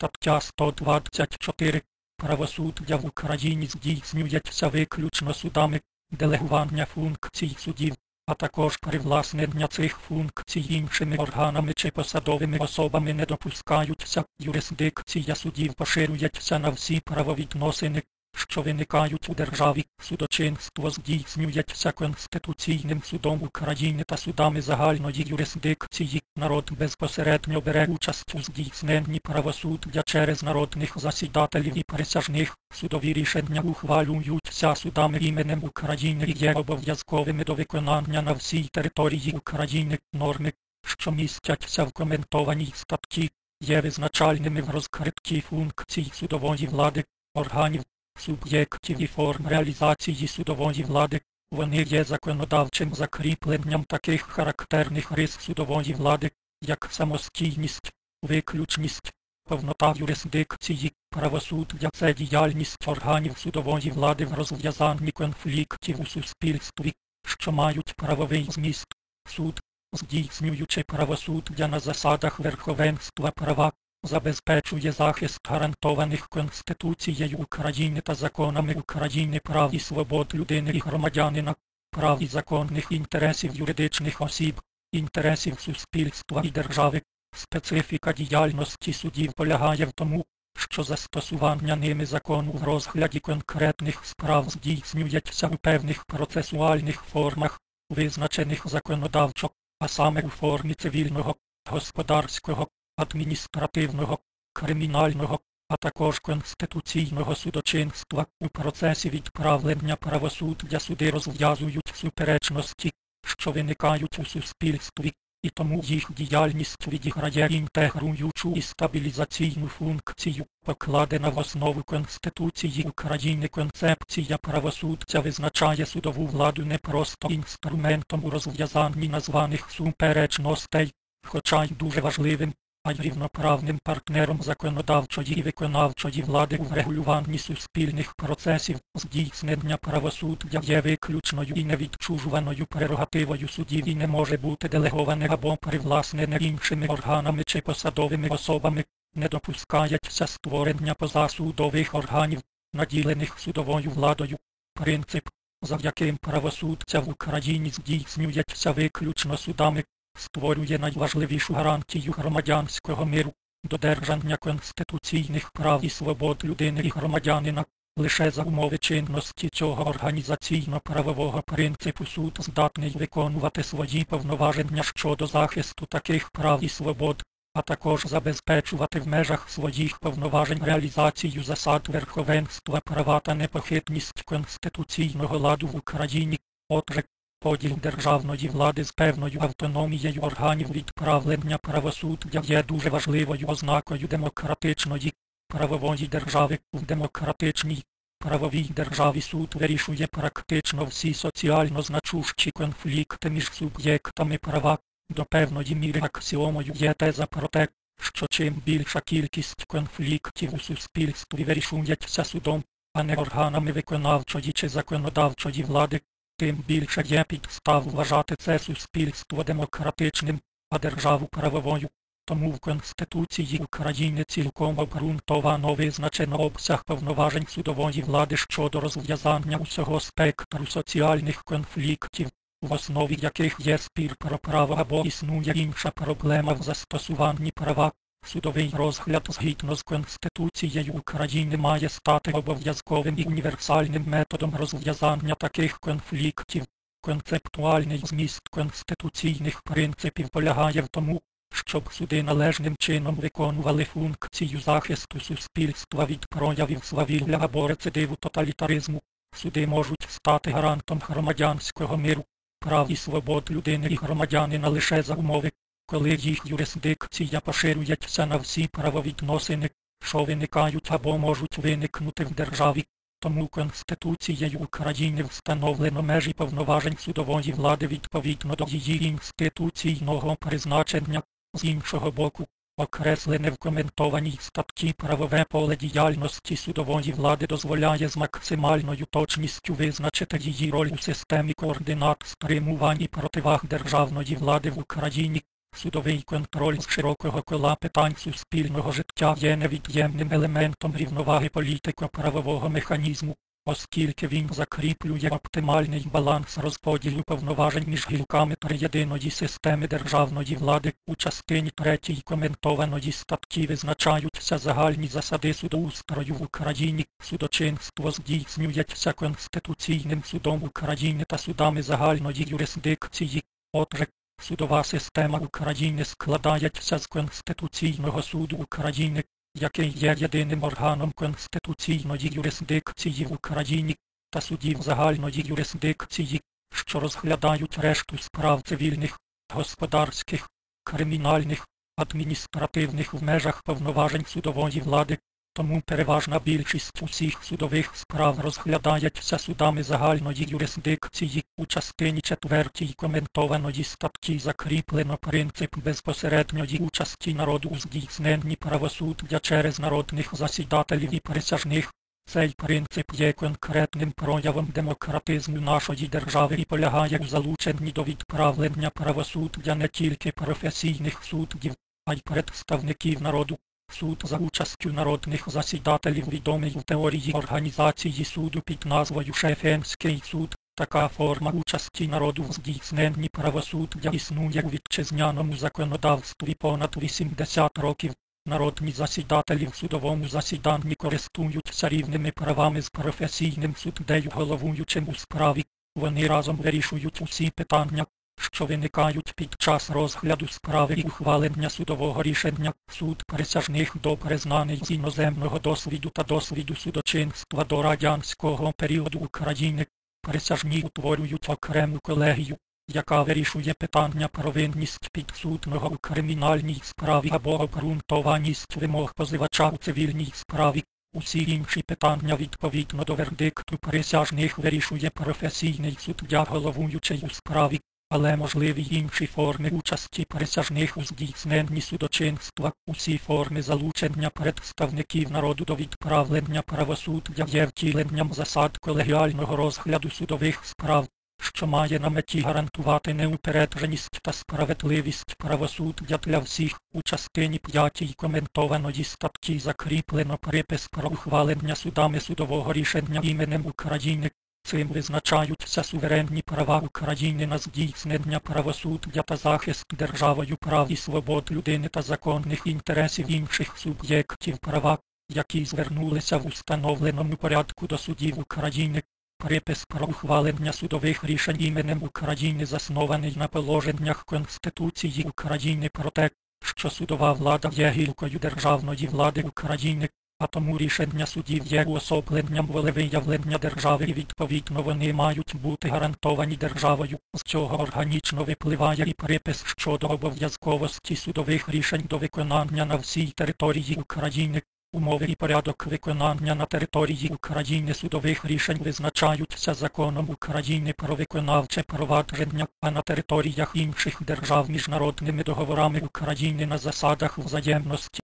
Стаття 124. Правосуддя в Україні здійснюється виключно судами, делегування функцій судів, а також привласнення цих функцій іншими органами чи посадовими особами не допускаються. Юрисдикція судів поширюється на всі правовідносини, що виникають у державі. Судочинство здійснюється Конституційним судом України та судами загальної юрисдикції. Народ безпосередньо бере участь у здійсненні правосуддя через народних засідателів і присяжних. Судові рішення ухвалюються судами іменем України і є обов'язковими до виконання на всій території України. Норми, що містяться в коментованій статті, є визначальними в розкритті функцій судової влади, органів, суб'єктів і форм реалізації судової влади. Вони є законодавчим закріпленням таких характерних рис судової влади, як самостійність, виключність, повнота юрисдикції, правосуддя це діяльність органів судової влади в розв'язанні конфліктів у суспільстві, що мають правовий зміст. Суд, здійснюючи правосуддя на засадах верховенства права, забезпечує захист гарантованих Конституцією України та законами України прав і свобод людини і громадянина, прав і законних інтересів юридичних осіб, інтересів суспільства і держави. Специфіка діяльності судів полягає в тому, що застосування ними закону в розгляді конкретних справ здійснюється у певних процесуальних формах, визначених законодавчо, а саме у формі цивільного, господарського, адміністративного, кримінального, а також конституційного судочинства. У процесі відправлення правосуддя суди розв'язують суперечності, що виникають у суспільстві, і тому їх діяльність відіграє інтегруючу і стабілізаційну функцію, покладена в основу Конституції України. Концепція правосуддя визначає судову владу не просто інструментом у розв'язанні названих суперечностей, хоча й дуже важливим, а рівноправним партнером законодавчої і виконавчої влади у врегулюванні суспільних процесів, здійснення правосуддя є виключною і невідчужуваною прерогативою судів і не може бути делеговане або привласнене іншими органами чи посадовими особами, не допускається створення позасудових органів, наділених судовою владою. Принцип, за яким правосуддя в Україні здійснюється виключно судами, створює найважливішу гарантію громадянського миру, додержання конституційних прав і свобод людини і громадянина. Лише за умови чинності цього організаційно-правового принципу суд здатний виконувати свої повноваження щодо захисту таких прав і свобод, а також забезпечувати в межах своїх повноважень реалізацію засад верховенства права та непохитність конституційного ладу в Україні. Отже, Поділ державної влади з певною автономією органів відправлення правосуддя є дуже важливою ознакою демократичної правової держави. В демократичній правовій державі суд вирішує практично всі соціально значущі конфлікти між суб'єктами права. До певної міри аксіомою є теза про те, що чим більша кількість конфліктів у суспільстві вирішується судом, а не органами виконавчої чи законодавчої влади, тим більше є підстав вважати це суспільство демократичним, а державу правовою. Тому в Конституції України цілком обґрунтовано визначено обсяг повноважень судової влади щодо розв'язання усього спектру соціальних конфліктів, в основі яких є спір про право або існує інша проблема в застосуванні права. Судовий розгляд згідно з Конституцією України має стати обов'язковим і універсальним методом розв'язання таких конфліктів. Концептуальний зміст конституційних принципів полягає в тому, щоб суди належним чином виконували функцію захисту суспільства від проявів свавілля або рецидиву тоталітаризму. Суди можуть стати гарантом громадянського миру, прав і свобод людини і громадянина лише за умови, коли їх юрисдикція поширюється на всі правовідносини, що виникають або можуть виникнути в державі. Тому Конституцією України встановлено межі повноважень судової влади відповідно до її інституційного призначення, з іншого боку, окреслене в коментованій статті правове поле діяльності судової влади дозволяє з максимальною точністю визначити її роль у системі координат стримувань і противаг державної влади в Україні. Судовий контроль з широкого кола питань суспільного життя є невід'ємним елементом рівноваги політико-правового механізму, оскільки він закріплює оптимальний баланс розподілу повноважень між гілками триєдиної системи державної влади у частині третій коментованої статті визначаються загальні засади судоустрою в Україні. Судочинство здійснюється Конституційним судом України та судами загальної юрисдикції. Отже, Судова система України складається з Конституційного суду України, який є єдиним органом конституційної юрисдикції в Україні, та судів загальної юрисдикції, що розглядають решту справ цивільних, господарських, кримінальних, адміністративних в межах повноважень судової влади. Тому переважна більшість усіх судових справ розглядається судами загальної юрисдикції. У частині четвертій коментованої статті закріплено принцип безпосередньої участі народу у здійсненні правосуддя через народних засідателів і присяжних. Цей принцип є конкретним проявом демократизму нашої держави і полягає у залученні до відправлення правосуддя не тільки професійних суддів, а й представників народу. Суд за участю народних засідателів відомий в теорії організації суду під назвою Шефенський суд. Така форма участі народу в здійсненні правосуддя існує у вітчизняному законодавстві понад 80 років. Народні засідателі в судовому засіданні користуються рівними правами з професійним суддею головуючим у справі. Вони разом вирішують усі питання, що виникають під час розгляду справи і ухвалення судового рішення. Суд присяжних добре знаний з іноземного досвіду та досвіду судочинства до радянського періоду України. Присяжні утворюють окрему колегію, яка вирішує питання про винність підсудного у кримінальній справі або обґрунтованість вимог позивача у цивільній справі. Усі інші питання відповідно до вердикту присяжних вирішує професійний суддя головуючий у справі але можливі інші форми участі присяжних у здійсненні судочинства, усі форми залучення представників народу до відправлення правосуддя є втіленням засад колегіального розгляду судових справ, що має на меті гарантувати неупередженість та справедливість правосуддя для всіх у частині п'ятій коментованої статті закріплено припис про ухвалення судами судового рішення іменем України. Цим визначаються суверенні права України на здійснення правосуддя та захист державою прав і свобод людини та законних інтересів інших суб'єктів права, які звернулися в установленому порядку до судів України. Припис про ухвалення судових рішень іменем України заснований на положеннях Конституції України про те, що судова влада є гілкою державної влади України, а тому рішення судів є уособленням волевиявлення держави і відповідно вони мають бути гарантовані державою, з чого органічно випливає і припис щодо обов'язковості судових рішень до виконання на всій території України. Умови і порядок виконання на території України судових рішень визначаються законом України про виконавче провадження, а на територіях інших держав міжнародними договорами України на засадах взаємності.